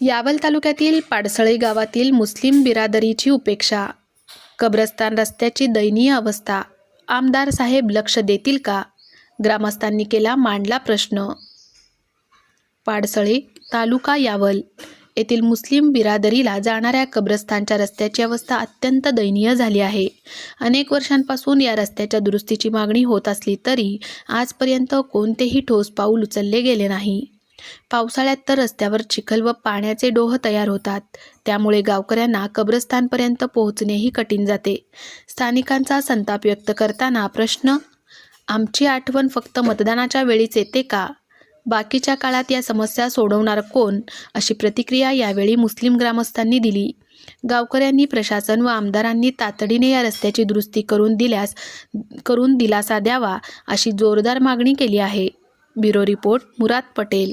यावल तालुक्यातील पाडसळे गावातील मुस्लिम बिरादरीची उपेक्षा. कब्रस्तान रस्त्याची दयनीय अवस्था. आमदार साहेब लक्ष देतील का? ग्रामस्थांनी केला मांडला प्रश्न. पाडसळे तालुका यावल. येथील मुस्लिम बिरादरीला जाणाऱ्या कब्रस्तानच्या रस्त्याची अवस्था अत्यंत दयनीय झाली आहे. अनेक वर्षांपासून या रस्त्याच्या दुरुस्तीची मागणी होत असली तरी आजपर्यंत कोणतेही ठोस पाऊल उचलले गेले नाही. पावसाळ्यात तर रस्त्यावर चिखल व पाण्याचे डोह तयार होतात. त्यामुळे गावकऱ्यांना कब्रस्तानपर्यंत पोहोचणेही कठीण जाते. स्थानिकांचा संताप व्यक्त करताना प्रश्न आमची आठवण फक्त मतदानाच्या वेळीच येते का? बाकीच्या काळात या समस्या सोडवणार कोण? अशी प्रतिक्रिया यावेळी मुस्लिम ग्रामस्थांनी दिली. गावकऱ्यांनी प्रशासन व आमदारांनी तातडीने या रस्त्याची दुरुस्ती करून दिल्यास करून दिलासा द्यावा अशी जोरदार मागणी केली आहे. Bureau report Murad Patel.